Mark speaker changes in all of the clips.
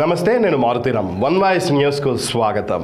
Speaker 1: నమస్తే నేను Maruthi Ram one voice న్యూస్కు స్వాగతం.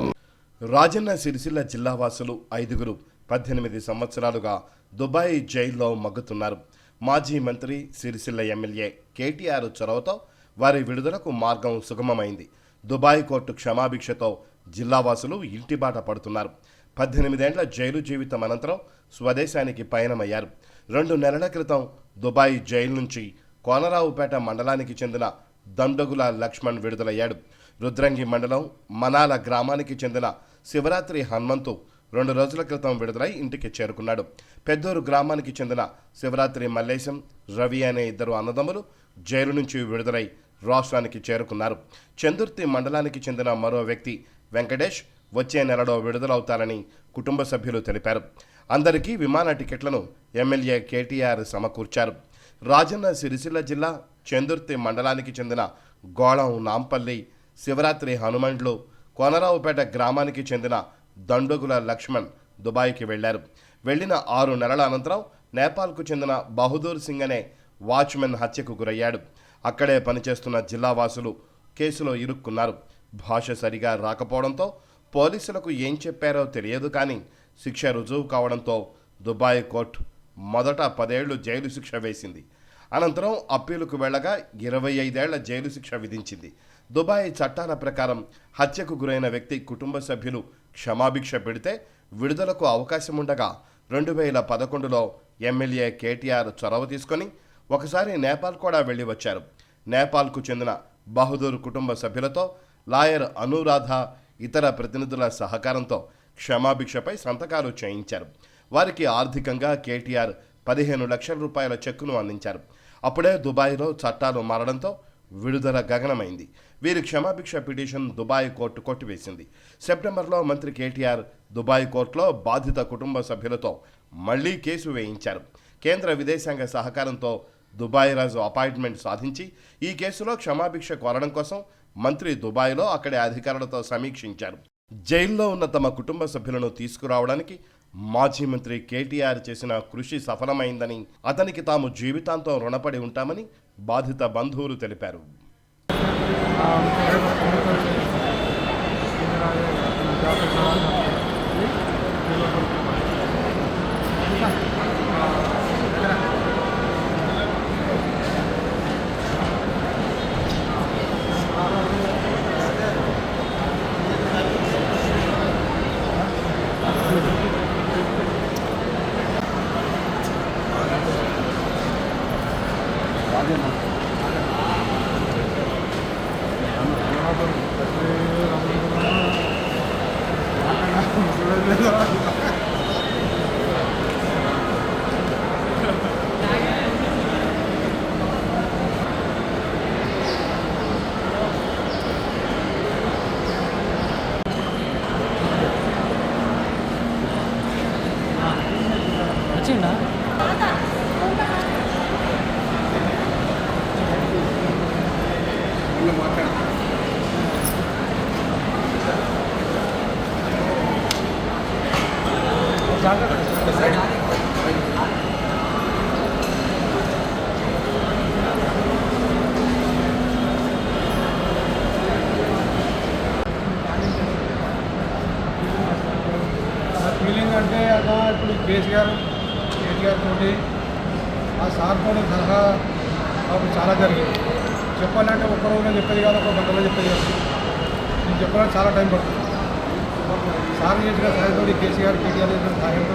Speaker 2: రాజన్న సిరిసిల్ల జిల్లా వాసులు ఐదుగురు పద్దెనిమిది సంవత్సరాలుగా దుబాయ్ జైల్లో మగ్గుతున్నారు. మాజీ మంత్రి సిరిసిల్ల ఎమ్మెల్యే కేటీఆర్ చొరవతో వారి విడుదలకు మార్గం సుగమమైంది. దుబాయ్ కోర్టు క్షమాభిక్షతో జిల్లావాసులు ఇంటిబాట పడుతున్నారు. పద్దెనిమిదేండ్ల జైలు జీవితం అనంతరం స్వదేశానికి పయనమయ్యారు. రెండు నెలల క్రితం దుబాయ్ జైలు నుంచి కోనరావుపేట మండలానికి చెందిన దండగుల లక్ష్మణ్ విడుదలయ్యాడు. రుద్రంగి మండలం మనాల గ్రామానికి చెందిన శివరాత్రి హనుమంతు రెండు రోజుల క్రితం విడుదలై ఇంటికి చేరుకున్నాడు. పెద్దూరు గ్రామానికి చెందిన శివరాత్రి మల్లేశం రవి అనే ఇద్దరు అన్నదమ్ములు జైలు నుంచి విడుదలై రాష్ట్రానికి చేరుకున్నారు. చందుర్తి మండలానికి చెందిన మరో వ్యక్తి వెంకటేష్ వచ్చే నెలలో విడుదలవుతారని కుటుంబ సభ్యులు తెలిపారు. అందరికీ విమాన టికెట్లను ఎమ్మెల్యే కేటీఆర్ సమకూర్చారు. రాజన్న సిరిసిల్ల జిల్లా చందుర్తి మండలానికి చెందిన గోళం నాంపల్లి శివరాత్రి హనుమండ్లు కోనరావుపేట గ్రామానికి చెందిన దండుగుల లక్ష్మణ్ దుబాయ్కి వెళ్ళారు వెళ్ళిన ఆరు నెలల అనంతరం నేపాల్కు చెందిన బహదూర్ సింగ్ అనే వాచ్మెన్ హత్యకు గురయ్యాడు. అక్కడే పనిచేస్తున్న జిల్లావాసులు కేసులో ఇరుక్కున్నారు. భాష సరిగా రాకపోవడంతో పోలీసులకు ఏం చెప్పారో తెలియదు కానీ శిక్ష రుజువు కావడంతో దుబాయ్ కోర్టు మొదట పదేళ్ళు జైలు శిక్ష వేసింది. అనంతరం అప్పీలుకు వెళ్ళగా ఇరవై ఐదేళ్ళ జైలు శిక్ష విధించింది. దుబాయ్ చట్టాల ప్రకారం హత్యకు గురైన వ్యక్తి కుటుంబ సభ్యులు క్షమాభిక్ష పెడితే విడుదలకు అవకాశం ఉండగా రెండు వేల పదకొండులో ఎమ్మెల్యే కేటీఆర్ చొరవ తీసుకొని ఒకసారి నేపాల్ కూడా వెళ్ళి వచ్చారు. నేపాల్కు చెందిన బహదూర్ కుటుంబ సభ్యులతో లాయర్ అనురాధ ఇతర ప్రతినిధుల సహకారంతో క్షమాభిక్షపై సంతకాలు చేయించారు. వారికి ఆర్థికంగా కేటీఆర్ పదిహేను లక్షల రూపాయల చెక్కును అందించారు. అప్పుడే దుబాయ్లో చట్టాలు మారడంతో విడుదల గగనమైంది. వీరి క్షమాభిక్ష పిటిషన్ దుబాయ్ కోర్టు కొట్టివేసింది. సెప్టెంబర్లో మంత్రి కేటీఆర్ దుబాయ్ కోర్టులో బాధిత కుటుంబ సభ్యులతో మళ్ళీ కేసు వేయించారు. కేంద్ర విదేశాంగ సహకారంతో దుబాయ్ రాజు అపాయింట్మెంట్ సాధించి ఈ కేసులో క్షమాభిక్ష కోరడం కోసం మంత్రి దుబాయ్లో అక్కడి అధికారులతో సమీక్షించారు. జైల్లో ఉన్న తమ కుటుంబ సభ్యులను తీసుకురావడానికి మాజీ మంత్రి కేటీఆర్ చేసిన కృషి సఫలమైందని అతనికి తాము జీవితాంతం రుణపడి ఉంటామని బాధిత బంధువులు తెలిపారు.
Speaker 3: 进来。
Speaker 4: ఫీలింగ్ అంటే అలా ఇప్పుడు కేసీఆర్ కేటీఆర్ తోటి ఆ సార్ తోటి సలహా మాకు చాలా జరిగింది. చెప్పాలంటే ఒక్క రోజులో చెప్పేది కాదు ఒక గంటలో చెప్పేది కాదు. నేను చెప్పడానికి చాలా టైం పడుతుంది. సార్ చేసిన సహాయంతో కేసీఆర్ కేటీఆర్ చేసిన సహాయంతో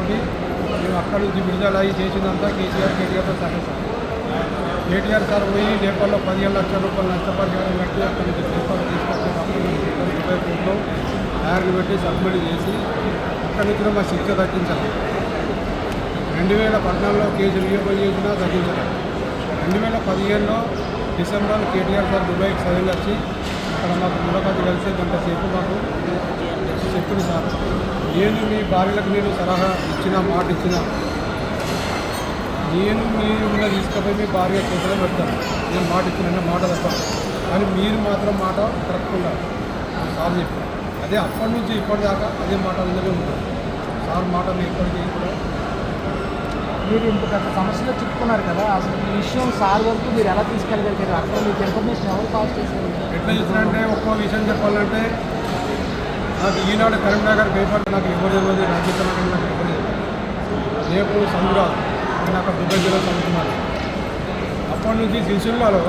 Speaker 4: మేము అక్కడి నుంచి విడుదల అయ్యి చేసిందంతా కేసీఆర్ కేటీఆర్తో సహాయం సార్. కేటీఆర్ సార్ పోయి నేపాల్లో పదిహేను లక్షల రూపాయలు నష్టపరిహారం కట్టి అక్కడి నుంచి నేపాల్ తీసుకొచ్చేటప్పుడు ముప్పై కోట్లు తయారు పెట్టి సబ్మిట్ చేసి అక్కడి నుంచి మా శిక్ష తగ్గించాలి. రెండు వేల పద్నాలుగులో కేసు రీఓపెన్ చేసినా తగ్గించాలి రెండు వేల పదిహేనులో డిసెంబర్ కేటీఆర్ సార్ దుబాయ్కి సదలు వచ్చి అక్కడ మాకు ములకతి కలిసి గంట సేపు మాకు చెప్పింది సార్. నేను మీ భార్యలకు నేను సలహా ఇచ్చిన మాట ఇచ్చిన. నేను మీరు ఉన్న తీసుకుపోయి మీ భార్య చేతిలో పెడతాను. నేను మాట ఇచ్చిన మాట తప్పను కానీ మీరు మాత్రం మాట కరెక్ట్ ఉండాలి సార్ చెప్పారు. అదే అప్పటి నుంచి ఇప్పటిదాకా అదే మాట అందరూ ఉంటారు సార్ మాట నేను ఇప్పటికీ కూడా
Speaker 3: మీరు ఇంత పెద్ద సమస్యలో చిక్కుకున్నారు కదా అసలు ఈ విషయం సార్ వరకు మీరు ఎలా తీసుకెళ్ళగలిగారు? అక్కడ మీకు ఇన్ఫర్మేషన్ ఎవరు పాస్ చేశారు?
Speaker 4: ఎట్లా చేసినంటే ఒక్కో విషయం చెప్పాలంటే నాకు ఈనాడు కరీంనగర్ పేపర్ నాకు ఎవరు తెలియదు రాజకీయ నాకు ఎవరు రేపు సంగురాజ్ నేను అక్కడ దుబాయ్ జిల్లా చదువుతున్నాను. అప్పటి నుంచి సిరిసిల్లాలో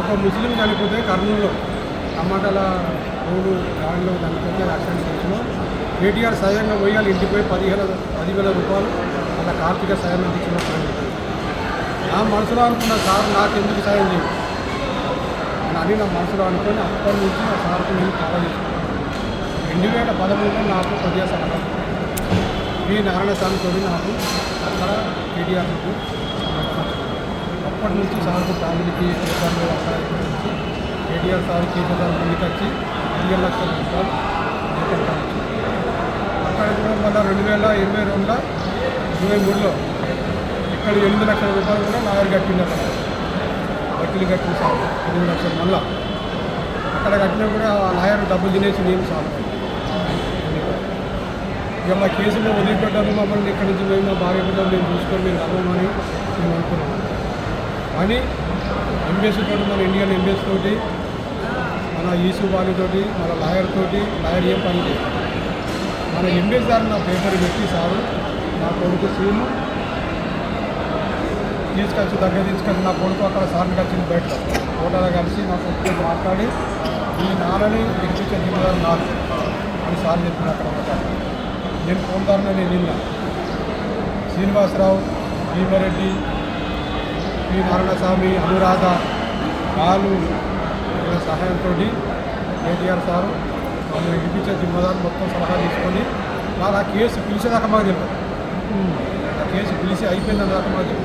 Speaker 4: ఒక ముస్లిం చనిపోతే కర్నూలులో టమాటాల రోడ్డు దాడిలో చనిపోతే యాక్సిడెంట్ చేసిన కేటీఆర్ స్వయంగా పోయి వాళ్ళు ఇంటికి పోయి పదిహేను పదివేల రూపాయలు అలా కార్తీక సాయం అందించిన నా మనసులో అనుకున్న సార్ నాకు ఎందుకు సాయం చేయదు అని అని నా మనసులో అనుకుని అప్పటి నుంచి నా సార్కు నేను ఫాలో చేసుకున్నాను రెండు వేల పదమూడులో నాకు పదిహేను సంవత్సరాలు వి నారాయణ స్వామితో నాకు అక్కడ కేటీఆర్ అప్పటి నుంచి సార్కు ఫ్యామిలీకి పేపర్లు అక్కడ నుంచి కేటీఆర్ సార్ కేసీఆర్ ముందుకు వచ్చి ఐదు లక్షల రూపాయలు అక్కడ కూడా మళ్ళీ రెండు వేల ఇరవై రెండులో ఇరవై మూడులో ఇక్కడ ఎనిమిది లక్షల రూపాయలు కూడా లాయర్ కట్టింది వకీలు కట్టిన సార్ ఎనిమిది లక్షలు మళ్ళా. అక్కడ కట్టినా కూడా ఆ లాయర్ డబ్బులు తినేసి నేను సార్ ఇక మా కేసులో వదిలిపెట్టారు మమ్మల్ని ఇక్కడి నుంచి మేము మా భార్య పిల్లలు మేము చూసుకొని మేము రమ్మని మేము అనుకున్నాం. కానీ ఎంబీఎస్ తోటి మన ఇండియన్ ఎంబీఎస్ తోటి మన ఈసు తోటి మన లాయర్ తోటి లాయర్ ఏం పని చేస్తాం మన ఎంబీఎస్ గారు నా పేపర్ పెట్టి సారు నా కొడుకు సీను. తీసుకొచ్చి దగ్గర తీసుకొచ్చి నా కొడుకు అక్కడ సార్ని కలిసి బయట ఫోటోలో కలిసి నా కొడుకు మాట్లాడి ఈ నాన్నని విడిపించే జిమ్మదారు నాకు అని సార్ చెప్పిన అక్కడ ఒక నేను ఫోన్దారుని నేను నిన్న శ్రీనివాసరావు భీమారెడ్డి పి. నారాయణస్వామి అనురాధ వాళ్ళు సహాయంతో కేటీఆర్ సారు వాళ్ళు విడిపించే జిమ్మదారు మొత్తం సలహా తీసుకొని నాకు ఆ కేసు పిలిచేదాకా మాకు తెలియదు. కేసు పిలిచి అయిపోయిన తర్వాత మాత్రం.